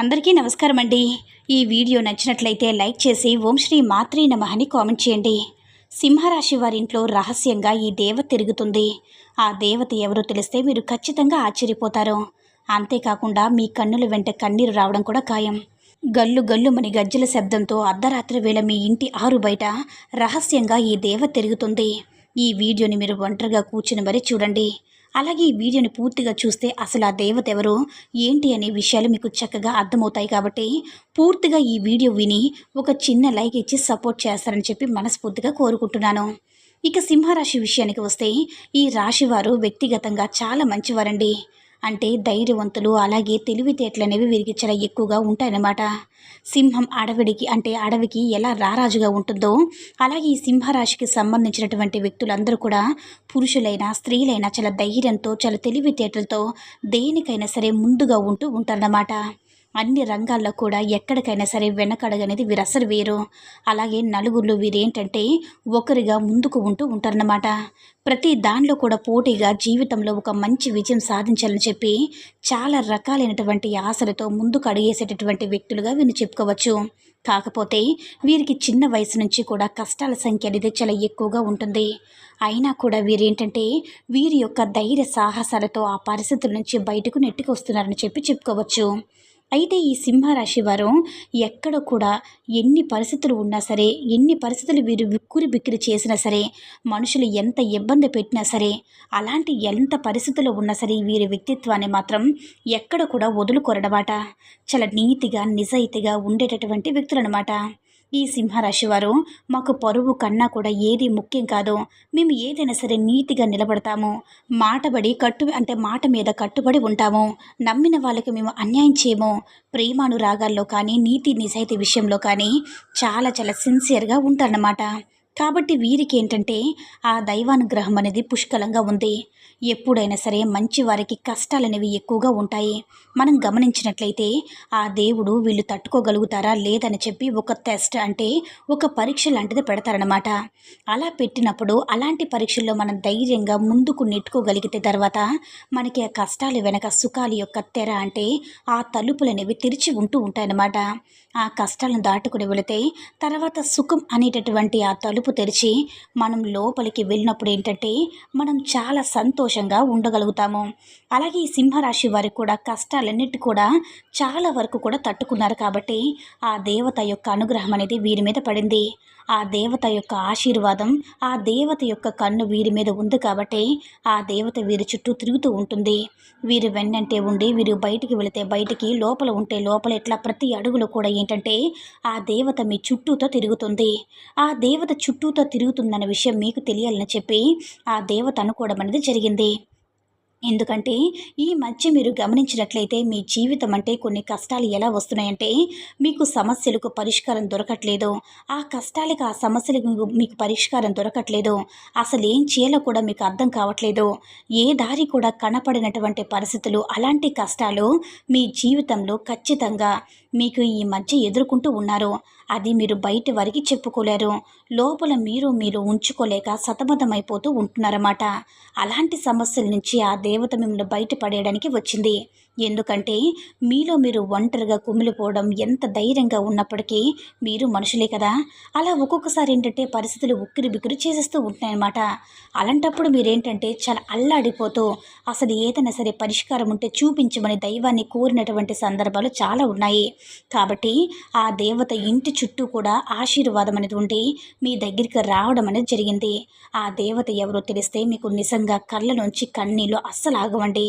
అందరికీ నమస్కారం అండి. ఈ వీడియో నచ్చినట్లయితే లైక్ చేసి ఓం శ్రీ మాత్రే నమ అని కామెంట్ చేయండి. సింహరాశి వారి ఇంట్లో రహస్యంగా ఈ దేవత తిరుగుతుంది. ఆ దేవత ఎవరో తెలిస్తే మీరు ఖచ్చితంగా ఆశ్చర్యపోతారు. అంతేకాకుండా మీ కన్నుల వెంట కన్నీరు రావడం కూడా ఖాయం. గల్లు గల్లుమని గజ్జల శబ్దంతో అర్ధరాత్రి వేళ మీ ఇంటి ఆరు బయట రహస్యంగా ఈ దేవత తిరుగుతుంది. ఈ వీడియోని మీరు ఒంటరిగా కూర్చుని మరీ చూడండి. అలాగే ఈ వీడియోని పూర్తిగా చూస్తే అసలు ఆ దేవత ఎవరు ఏంటి అనే విషయాలు మీకు చక్కగా అర్థమవుతాయి కాబట్టి పూర్తిగా ఈ వీడియో విని ఒక చిన్న లైక్ ఇచ్చి సపోర్ట్ చేస్తారని చెప్పి మనస్ఫూర్తిగా కోరుకుంటున్నాను. ఇక సింహరాశి విషయానికి వస్తే ఈ రాశి వారు వ్యక్తిగతంగా చాలా మంచివారండి. అంటే ధైర్యవంతులు అలాగే తెలివితేటలు అనేవి వీరికి చాలా ఎక్కువగా ఉంటాయన్నమాట. సింహం అడవిడికి అంటే అడవికి ఎలా రారాజుగా ఉంటుందో అలాగే ఈ సింహరాశికి సంబంధించినటువంటి వ్యక్తులందరూ కూడా పురుషులైనా స్త్రీలైనా చాలా ధైర్యంతో చాలా తెలివితేటలతో దేనికైనా సరే ముందుగా ఉంటూ ఉంటారన్నమాట. అన్ని రంగాల్లో కూడా ఎక్కడికైనా సరే వెనకడగనేది వీరు అసలు వేరు. అలాగే నలుగురిలో వీరేంటంటే ఒకరిగా ముందుకు ఉంటూ ఉంటారన్నమాట. ప్రతి దానిలో కూడా పోటీగా జీవితంలో ఒక మంచి విజయం సాధించాలని చెప్పి చాలా రకాలైనటువంటి ఆశలతో ముందుకు అడిగేసేటటువంటి వ్యక్తులుగా వీరిని చెప్పుకోవచ్చు. కాకపోతే వీరికి చిన్న వయసు నుంచి కూడా కష్టాల సంఖ్య అనేది చాలా ఎక్కువగా ఉంటుంది. అయినా కూడా వీరేంటంటే వీరి యొక్క ధైర్య సాహసాలతో ఆ పరిస్థితుల నుంచి బయటకు నెట్టుకు వస్తున్నారని చెప్పి చెప్పుకోవచ్చు. అయితే ఈ సింహరాశి వారు ఎక్కడ కూడా ఎన్ని పరిస్థితులు ఉన్నా సరే ఎన్ని పరిస్థితులు వీరు విక్కురి బిక్కిరి చేసినా సరే మనుషులు ఎంత ఇబ్బంది పెట్టినా సరే అలాంటి ఎంత పరిస్థితులు ఉన్నా సరే వీరి వ్యక్తిత్వాన్ని మాత్రం ఎక్కడ కూడా వదులుకొరడమాట చాలా నీతిగా నిజాయితీగా ఉండేటటువంటి వ్యక్తులన్నమాట. ఈ సింహరాశి వారు మాకు పరువు కన్నా కూడా ఏది ముఖ్యం కాదు మేము ఏదైనా సరే నీతిగా నిలబడతాము. మాటబడి కట్టు అంటే మాట మీద కట్టుబడి ఉంటాము. నమ్మిన వాళ్ళకి మేము అన్యాయం చేయము. ప్రేమానురాగాల్లో కానీ నీతి నిజాయితీ విషయంలో కానీ చాలా చాలా సిన్సియర్గా ఉంటారన్నమాట. కాబట్టి వీరికి ఏంటంటే ఆ దైవానుగ్రహం అనేది పుష్కలంగా ఉంది. ఎప్పుడైనా సరే మంచి వారికి కష్టాలు అనేవి ఎక్కువగా ఉంటాయి. మనం గమనించినట్లయితే ఆ దేవుడు వీళ్ళు తట్టుకోగలుగుతారా లేదని చెప్పి ఒక టెస్ట్ అంటే ఒక పరీక్ష లాంటిది పెడతారనమాట అలా పెట్టినప్పుడు అలాంటి పరీక్షల్లో మనం ధైర్యంగా ముందుకు నెట్టుకోగలిగితే తర్వాత మనకి ఆ కష్టాలు వెనక సుఖాలు యొక్క తెర అంటే ఆ తలుపులు అనేవి తెరిచి ఉంటూ ఉంటాయన్నమాట. ఆ కష్టాలను దాటుకుని వెళితే తర్వాత సుఖం అనేటటువంటి ఆ తలుపు తెరిచి మనం లోపలికి వెళ్ళినప్పుడు ఏంటంటే మనం చాలా సంతోషంగా ఉండగలుగుతాము. అలాగే ఈ సింహరాశి వారికి కూడా కష్టాలన్నిటి కూడా చాలా వరకు కూడా తట్టుకున్నారు కాబట్టి ఆ దేవత యొక్క అనుగ్రహం అనేది వీరి మీద పడింది. ఆ దేవత యొక్క ఆశీర్వాదం ఆ దేవత యొక్క కన్ను వీరి మీద ఉంది కాబట్టి ఆ దేవత వీరి చుట్టూ తిరుగుతూ ఉంటుంది. వీరు వెన్నంటే ఉండి వీరు బయటికి వెళితే బయటికి లోపల ఉంటే లోపల ఇట్లా ప్రతి అడుగులో కూడా ఏంటంటే ఆ దేవత మీ చుట్టూతో తిరుగుతుంది. ఆ దేవత చుట్టూ చుట్టూతో తిరుగుతుందన్న విషయం మీకు తెలియాలని చెప్పి ఆ దేవత అనుకోవడం అనేది జరిగింది. ఎందుకంటే ఈ మధ్య మీరు గమనించినట్లయితే మీ జీవితం అంటే కొన్ని కష్టాలు ఎలా వస్తున్నాయంటే మీకు సమస్యలకు పరిష్కారం దొరకట్లేదు. ఆ కష్టాలకు ఆ సమస్యలకు మీకు పరిష్కారం దొరకట్లేదు. అసలు ఏం చేయాలో కూడా మీకు అర్థం కావట్లేదు. ఏ దారి కూడా కనపడినటువంటి పరిస్థితులు అలాంటి కష్టాలు మీ జీవితంలో ఖచ్చితంగా మీకు ఈ మధ్య ఎదుర్కొంటూ ఉన్నారు. అది మీరు బయట వరికి చెప్పుకోలేరు. లోపల మీరు మీరు ఉంచుకోలేక సతమతమైపోతూ ఉంటున్నారన్నమాట. అలాంటి సమస్యల నుంచి ఆ దేవత మిమ్మల్ని బయటపడేయడానికి వచ్చింది. ఎందుకంటే మీలో మీరు ఒంటరిగా కుమిలిపోవడం ఎంత ధైర్యంగా ఉన్నప్పటికీ మీరు మనుషులే కదా. అలా ఒక్కొక్కసారి ఏంటంటే పరిస్థితులు ఉక్కిరి బిక్కిరి చేసేస్తూ ఉంటాయన్నమాట అలాంటప్పుడు మీరేంటంటే చాలా అల్లాడిపోతూ అసలు ఏదైనా సరే పరిష్కారం ఉంటే చూపించమని దైవాన్ని కోరినటువంటి సందర్భాలు చాలా ఉన్నాయి. కాబట్టి ఆ దేవత ఇంటి చుట్టూ కూడా ఆశీర్వాదం అనేది ఉండి మీ దగ్గరికి రావడం అనేది జరిగింది. ఆ దేవత ఎవరో తెలిస్తే మీకు నిజంగా కళ్ళ నుంచి కన్నీళ్ళు అస్సలు ఆగవండి.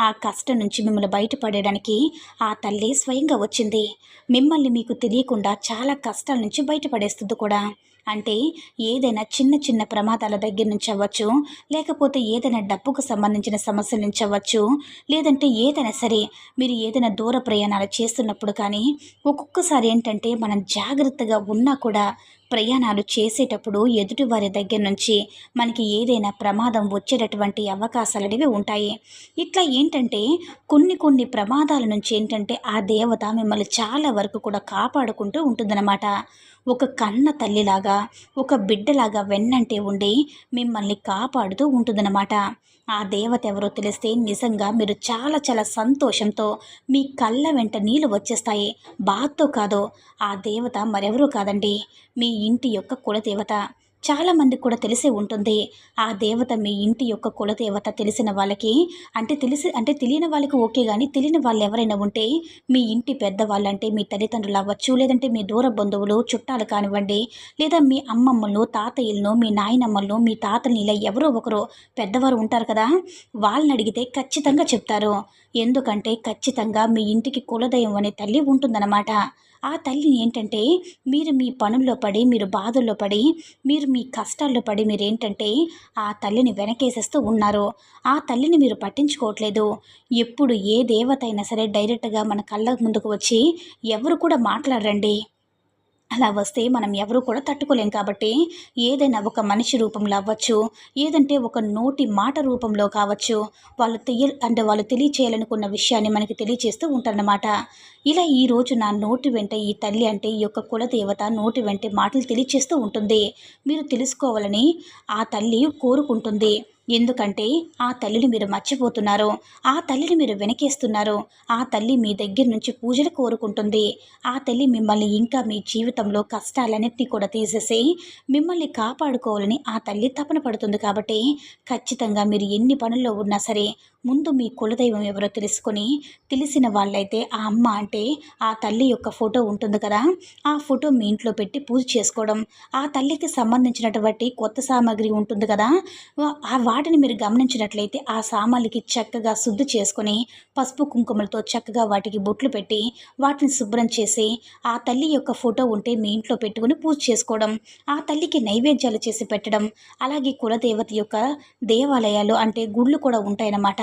ఆ కష్టం నుంచి మిమ్మల్ని బయటపడడానికి ఆ తల్లి స్వయంగా వచ్చింది. మిమ్మల్ని మీకు తెలియకుండా చాలా కష్టాల నుంచి బయటపడేస్తుంది కూడా. అంటే ఏదైనా చిన్న చిన్న ప్రమాదాల దగ్గర నుంచి అవ్వచ్చు లేకపోతే ఏదైనా డబ్బుకు సంబంధించిన సమస్యల నుంచి అవ్వచ్చు లేదంటే ఏదైనా సరే మీరు ఏదైనా దూర ప్రయాణాలు చేస్తున్నప్పుడు కానీ ఒక్కొక్కసారి ఏంటంటే మనం జాగ్రత్తగా ఉన్నా కూడా ప్రయాణాలు చేసేటప్పుడు ఎదుటివారి దగ్గర నుంచి మనకి ఏదైనా ప్రమాదం వచ్చేటటువంటి అవకాశాలు అనేవి ఉంటాయి. ఇట్లా ఏంటంటే కొన్ని కొన్ని ప్రమాదాల నుంచి ఏంటంటే ఆ దేవత మిమ్మల్ని చాలా వరకు కూడా కాపాడుకుంటూ ఉంటుందన్నమాట. ఒక కన్న తల్లిలాగా ఒక బిడ్డలాగా వెన్నంటే ఉండి మిమ్మల్ని కాపాడుతూ ఉంటుందన్నమాట. ఆ దేవత ఎవరో తెలిస్తే నిజంగా మీరు చాలా చాలా సంతోషంతో మీ కళ్ళ వెంట నీళ్ళు వచ్చేస్తాయి. బాధతో కాదో ఆ దేవత మరెవరూ కాదండి. మీ ఇంటి యొక్క కులదేవత చాలామందికి కూడా తెలిసే ఉంటుంది. ఆ దేవత మీ ఇంటి యొక్క కులదేవత తెలిసిన వాళ్ళకి అంటే తెలిసి అంటే తెలియని వాళ్ళకి ఓకే కానీ తెలియని వాళ్ళు ఎవరైనా ఉంటే మీ ఇంటి పెద్దవాళ్ళంటే మీ తల్లిదండ్రులు అవ్వచ్చు లేదంటే మీ దూర బంధువులు చుట్టాలు కానివ్వండి లేదా మీ అమ్మమ్మలను తాతయ్యలను మీ నాయనమ్మలను మీ తాతల్ని ఇలా ఎవరో ఒకరు పెద్దవారు ఉంటారు కదా వాళ్ళని అడిగితే ఖచ్చితంగా చెప్తారు. ఎందుకంటే ఖచ్చితంగా మీ ఇంటికి కులదైవం అనే తల్లి ఉంటుందన్నమాట. ఆ తల్లి ఏంటంటే మీరు మీ పనుల్లో పడి మీరు బాధల్లో పడి మీరు మీ కష్టాల్లో పడి మీరు ఏంటంటే ఆ తల్లిని వెనకేసేస్తూ ఉన్నారు. ఆ తల్లిని మీరు పట్టించుకోవట్లేదు. ఎప్పుడు ఏ దేవత అయినా సరే డైరెక్ట్గా మన కళ్ళ ముందుకు వచ్చి ఎవరు కూడా మాట్లాడరండి. అలా వస్తే మనం ఎవరు కూడా తట్టుకోలేం కాబట్టి ఏదైనా ఒక మనిషి రూపంలో అవ్వచ్చు ఏదంటే ఒక నోటి మాట రూపంలో కావచ్చు వాళ్ళు తెలియ అంటే వాళ్ళు తెలియచేయాలనుకున్న విషయాన్ని మనకి తెలియచేస్తూ ఉంటారన్నమాట. ఇలా ఈరోజు నా నోటి వెంట ఈ తల్లి అంటే ఈ యొక్క కులదేవత నోటి వెంట మాటలు తెలియచేస్తూ ఉంటుంది. మీరు తెలుసుకోవాలని ఆ తల్లి కోరుకుంటుంది. ఎందుకంటే ఆ తల్లిని మీరు మర్చిపోతున్నారు. ఆ తల్లిని మీరు వెనకేస్తున్నారు. ఆ తల్లి మీ దగ్గర నుంచి పూజలు కోరుకుంటుంది. ఆ తల్లి మిమ్మల్ని ఇంకా మీ జీవితంలో కష్టాలన్నింటినీ కూడా తీసేసి మిమ్మల్ని కాపాడుకోవాలని ఆ తల్లి తపన పడుతుంది కాబట్టి ఖచ్చితంగా మీరు ఎన్ని పనుల్లో ఉన్నా సరే ముందు మీ కులదైవం ఎవరో తెలుసుకొని తెలిసిన వాళ్ళైతే ఆ అమ్మ అంటే ఆ తల్లి యొక్క ఫోటో ఉంటుంది కదా ఆ ఫోటో మీ ఇంట్లో పెట్టి పూజ చేసుకోవడం. ఆ తల్లికి సంబంధించినటువంటి కొత్త సామాగ్రి ఉంటుంది కదా ఆ వాటిని మీరు గమనించినట్లయితే ఆ సామాన్లకి చక్కగా శుద్ధి చేసుకొని పసుపు కుంకుమలతో చక్కగా వాటికి బొట్లు పెట్టి వాటిని శుభ్రం చేసి ఆ తల్లి యొక్క ఫోటో ఉంటే మీ ఇంట్లో పెట్టుకుని పూజ చేసుకోవడం ఆ తల్లికి నైవేద్యాలు చేసి పెట్టడం అలాగే కులదేవత యొక్క దేవాలయాలు అంటే గుళ్ళు కూడా ఉంటాయన్నమాట.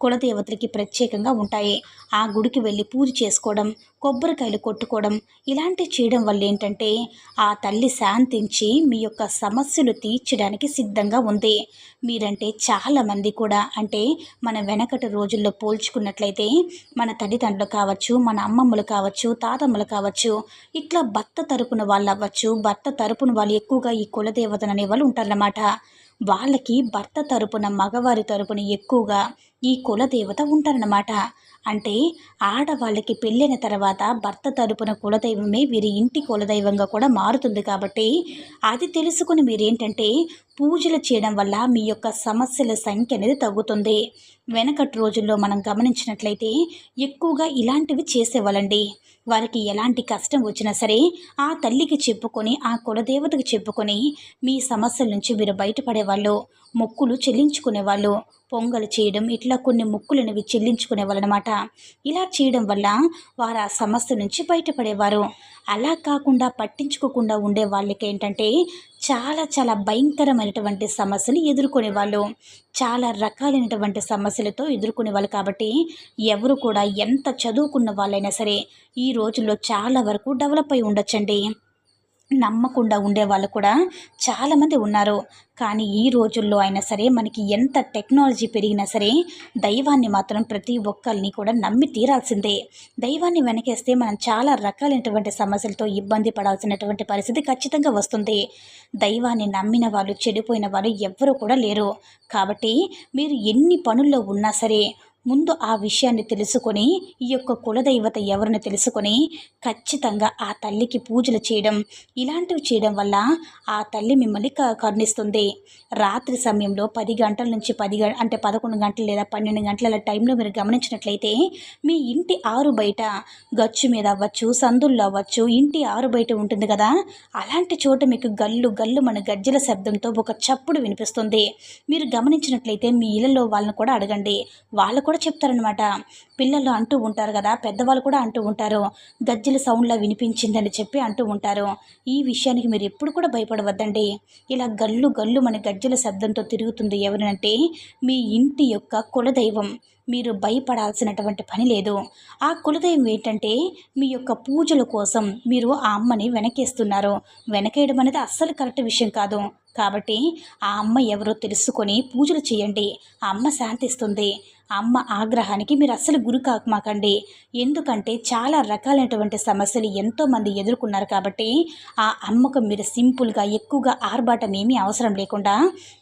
కులదేవతలకి ప్రత్యేకంగా ఉంటాయి. ఆ గుడికి వెళ్ళి పూజ చేసుకోవడం కొబ్బరికాయలు కొట్టుకోవడం ఇలాంటివి చేయడం వల్ల ఏంటంటే ఆ తల్లి శాంతించి మీ యొక్క సమస్యలు తీర్చడానికి సిద్ధంగా ఉంది. మీరంటే చాలామంది కూడా. అంటే మన వెనకటి రోజుల్లో పోల్చుకున్నట్లయితే మన తల్లిదండ్రులు కావచ్చు మన అమ్మమ్మలు కావచ్చు తాతమ్మలు కావచ్చు ఇట్లా భర్త తరపున వాళ్ళు అవ్వచ్చు భర్త తరపున వాళ్ళు ఎక్కువగా ఈ కులదేవతను అనేవాళ్ళు ఉంటారన్నమాట. వాళ్ళకి భర్త తరపున మగవారి తరపున ఎక్కువగా ఈ కులదేవత ఉంటారన్నమాట. అంటే ఆడవాళ్ళకి పెళ్ళైన తర్వాత భర్త తరపున కులదైవమే వీరి ఇంటి కులదైవంగా కూడా మారుతుంది కాబట్టి అది తెలుసుకుని మీరేంటంటే పూజలు చేయడం వల్ల మీ యొక్క సమస్యల సంఖ్య అనేది తగ్గుతుంది. వెనకటి రోజుల్లో మనం గమనించినట్లయితే ఎక్కువగా ఇలాంటివి చేసేవాళ్ళండి. వారికి ఎలాంటి కష్టం వచ్చినా సరే ఆ తల్లికి చెప్పుకొని ఆ కులదేవతకు చెప్పుకొని మీ సమస్యల నుంచి మీరు బయటపడేవాళ్ళు మొక్కులు చెల్లించుకునేవాళ్ళు పొంగలు చేయడం ఇట్లా కొన్ని మొక్కులనేవి చెల్లించుకునేవాళ్ళనమాట. ఇలా చేయడం వల్ల వారు ఆ సమస్య నుంచి బయటపడేవారు. అలా కాకుండా పట్టించుకోకుండా ఉండే వాళ్ళకి ఏంటంటే చాలా చాలా భయంకరమైనటువంటి సమస్యలు ఎదుర్కొనేవాళ్ళు చాలా రకాలైనటువంటి సమస్యలతో ఎదుర్కొనేవాళ్ళు కాబట్టి ఎవరు కూడా ఎంత చదువుకున్న వాళ్ళైనా సరే ఈ రోజుల్లో చాలా వరకు డెవలప్ అయి ఉండొచ్చండి. నమ్మకుండా ఉండేవాళ్ళు కూడా చాలామంది ఉన్నారు. కానీ ఈ రోజుల్లో అయినా సరే మనకి ఎంత టెక్నాలజీ పెరిగినా సరే దైవాన్ని మాత్రం ప్రతి ఒక్కరిని కూడా నమ్మి తీరాల్సిందే. దైవాన్ని వెనకేస్తే మనం చాలా రకాలైనటువంటి సమస్యలతో ఇబ్బంది పడాల్సినటువంటి పరిస్థితి ఖచ్చితంగా వస్తుంది. దైవాన్ని నమ్మిన వాళ్ళు చెడిపోయిన వాళ్ళు ఎవ్వరూ కూడా లేరు. కాబట్టి మీరు ఎన్ని పనుల్లో ఉన్నా సరే ముందు ఆ విషయాన్ని తెలుసుకొని ఈ యొక్క కులదైవత ఎవరిని తెలుసుకొని ఖచ్చితంగా ఆ తల్లికి పూజలు చేయడం ఇలాంటివి చేయడం వల్ల ఆ తల్లి మిమ్మల్ని కరుణిస్తుంది. రాత్రి సమయంలో పది గంటల నుంచి పది అంటే పదకొండు గంటలు లేదా పన్నెండు గంటల టైంలో మీరు గమనించినట్లయితే మీ ఇంటి ఆరు బయట గచ్చు మీద అవ్వచ్చు సందుల్లో అవ్వచ్చు ఇంటి ఆరు బయట ఉంటుంది కదా అలాంటి చోట మీకు గల్లు గల్లు మన గజ్జల శబ్దంతో ఒక చప్పుడు వినిపిస్తుంది. మీరు గమనించినట్లయితే మీ ఇళ్ళలో వాళ్ళని కూడా అడగండి. వాళ్ళు కూడా కూడా చెప్తారనమాట పిల్లలు అంటూ ఉంటారు కదా పెద్దవాళ్ళు కూడా అంటూ ఉంటారు గజ్జల సౌండ్లా వినిపించిందని చెప్పి అంటూ ఉంటారు. ఈ విషయానికి మీరు ఎప్పుడు కూడా భయపడవద్దండి. ఇలా గల్లు గల్లు మన గజ్జల శబ్దంతో తిరుగుతుంది ఎవరినంటే మీ ఇంటి యొక్క కులదైవం. మీరు భయపడాల్సినటువంటి పని లేదు. ఆ కులదైవం ఏంటంటే మీ యొక్క పూజల కోసం మీరు ఆ అమ్మని వెనకేస్తున్నారు. వెనకేయడం అనేది అస్సలు కరెక్ట్ విషయం కాదు. కాబట్టి ఆ అమ్మ ఎవరో తెలుసుకొని పూజలు చేయండి. ఆ అమ్మ శాంతిస్తుంది. అమ్మ ఆగ్రహానికి మీరు అస్సలు గురి కాకమాకండి. ఎందుకంటే చాలా రకాలైనటువంటి సమస్యలు ఎంతోమంది ఎదుర్కొన్నారు కాబట్టి ఆ అమ్మకు మీరు సింపుల్గా ఎక్కువగా ఆర్భాటం ఏమీ అవసరం లేకుండా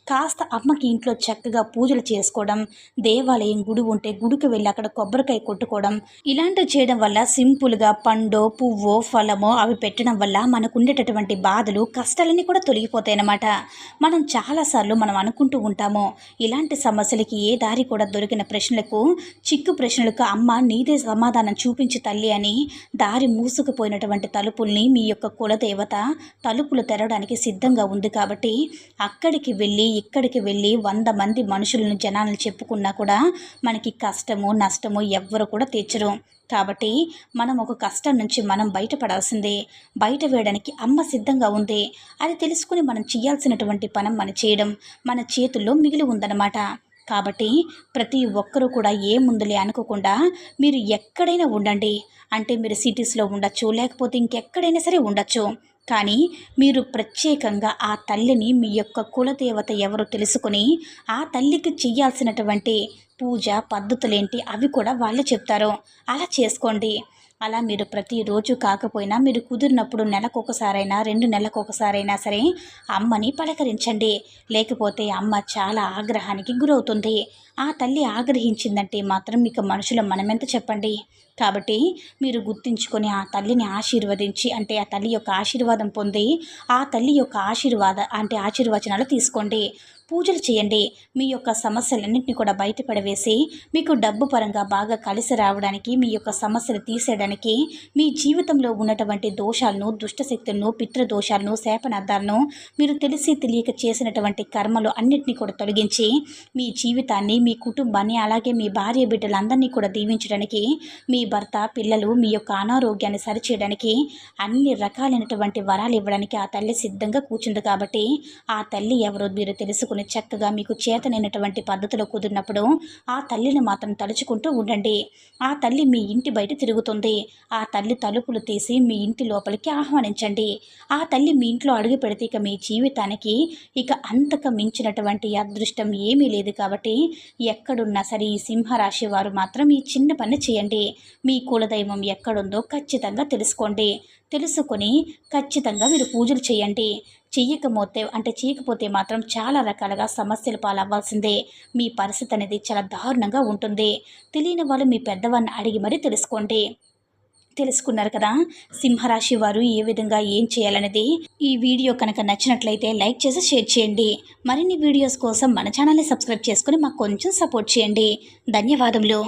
కాస్త అమ్మకి ఇంట్లో చక్కగా పూజలు చేసుకోవడం దేవాలయం గుడి ఉంటే గుడికి వెళ్ళి అక్కడ కొబ్బరికాయ కొట్టుకోవడం ఇలాంటివి చేయడం వల్ల సింపుల్గా పండో పువ్వో ఫలమో అవి పెట్టడం వల్ల మనకు ఉండేటటువంటి బాధలు కష్టాలన్నీ కూడా తొలగిపోతాయి అన్నమాట మనం చాలాసార్లు మనం అనుకుంటూ ఉంటాము ఇలాంటి సమస్యలకి ఏ దారి కూడా దొరికిన ప్రశ్నలకు చిక్కు ప్రశ్నలకు అమ్మ నీదే సమాధానం చూపించి తల్లి అని దారి మూసుకుపోయినటువంటి తలుపుల్ని మీ యొక్క కులదేవత తలుపులు తెరవడానికి సిద్ధంగా ఉంది కాబట్టి అక్కడికి వెళ్ళి ఇక్కడికి వెళ్ళి వంద మంది మనుషులను జనాలను చెప్పుకున్నా కూడా మనకి కష్టము నష్టము ఎవ్వరు కూడా తీర్చరు. కాబట్టి మనం ఒక కష్టం నుంచి మనం బయటపడాల్సిందే. బయట వేయడానికి అమ్మ సిద్ధంగా ఉంది. అది తెలుసుకుని మనం చేయాల్సినటువంటి పనం మనం చేయడం మన చేతుల్లో మిగిలి ఉందన్నమాట. కాబట్టి ప్రతి ఒక్కరూ కూడా ఏ అనుకోకుండా మీరు ఎక్కడైనా ఉండండి. అంటే మీరు సిటీస్లో ఉండొచ్చు లేకపోతే ఇంకెక్కడైనా సరే ఉండొచ్చు. కానీ మీరు ప్రత్యేకంగా ఆ తల్లిని మీ యొక్క కులదేవత ఎవరు తెలుసుకుని ఆ తల్లికి చెయ్యాల్సినటువంటి పూజ పద్ధతులేంటి అవి కూడా వాళ్ళే చెప్తారు. అలా చేసుకోండి. అలా మీరు ప్రతిరోజు కాకపోయినా మీరు కుదిరినప్పుడు నెలకు ఒకసారైనా రెండు నెలలకు ఒకసారైనా సరే అమ్మని పలకరించండి. లేకపోతే అమ్మ చాలా ఆగ్రహానికి గురవుతుంది. ఆ తల్లి ఆగ్రహించిందంటే మాత్రం మీకు మనుషుల మనమెంత చెప్పండి? కాబట్టి మీరు గుర్తించుకొని ఆ తల్లిని ఆశీర్వదించి అంటే ఆ తల్లి యొక్క ఆశీర్వాదం పొంది ఆ తల్లి యొక్క ఆశీర్వాద అంటే ఆశీర్వచనాలు తీసుకోండి. పూజలు చేయండి. మీ యొక్క సమస్యలన్నింటినీ కూడా బయటపడవేసి మీకు డబ్బు పరంగా బాగా కలిసి రావడానికి మీ యొక్క సమస్యలు తీసేయడానికి మీ జీవితంలో ఉన్నటువంటి దోషాలను దుష్టశక్తులను పితృదోషాలను శాపనార్థాలను మీరు తెలిసి తెలియక చేసినటువంటి కర్మలు అన్నింటినీ కూడా తొలగించి మీ జీవితాన్ని మీ కుటుంబాన్ని అలాగే మీ భార్య బిడ్డలందరినీ కూడా దీవించడానికి మీ భర్త పిల్లలు మీ యొక్క అనారోగ్యాన్ని సరిచేయడానికి అన్ని రకాలైనటువంటి వరాలు ఇవ్వడానికి ఆ తల్లి సిద్ధంగా కూర్చుంది కాబట్టి ఆ తల్లి ఎవరో మీరు తెలుసుకుని చక్కగా మీకు చేతనైనటువంటి పద్ధతిలో కుదిరినప్పుడు ఆ తల్లిని మాత్రం తలుచుకుంటూ ఉండండి. ఆ తల్లి మీ ఇంటి బయట తిరుగుతుంది. ఆ తల్లి తలుపులు తీసి మీ ఇంటి లోపలికి ఆహ్వానించండి. ఆ తల్లి మీ ఇంట్లో అడుగు పెడితే ఇక మీ జీవితానికి ఇక అంతక మించినటువంటి అదృష్టం ఏమీ లేదు కాబట్టి ఎక్కడున్నా సరే ఈ సింహరాశి వారు మాత్రం ఈ చిన్న పని చేయండి. మీ కులదైవం ఎక్కడుందో ఖచ్చితంగా తెలుసుకోండి. తెలుసుకొని ఖచ్చితంగా మీరు పూజలు చేయండి. చెయ్యకపోతే అంటే చేయకపోతే మాత్రం చాలా రకాలుగా సమస్యలు పాలవ్వాల్సిందే. మీ పరిస్థితి అనేది చాలా దారుణంగా ఉంటుంది. తెలియని వాళ్ళు మీ పెద్దవాడిని అడిగి మరీ తెలుసుకోండి. తెలుసుకున్నారు కదా? సింహరాశి వారు ఏ విధంగా ఏం చేయాలనేది ఈ వీడియో కనుక నచ్చినట్లయితే లైక్ చేసి షేర్ చేయండి. మరిన్ని వీడియోస్ కోసం మన ఛానల్ని సబ్స్క్రైబ్ చేసుకుని మాకు కొంచెం సపోర్ట్ చేయండి. ధన్యవాదములు.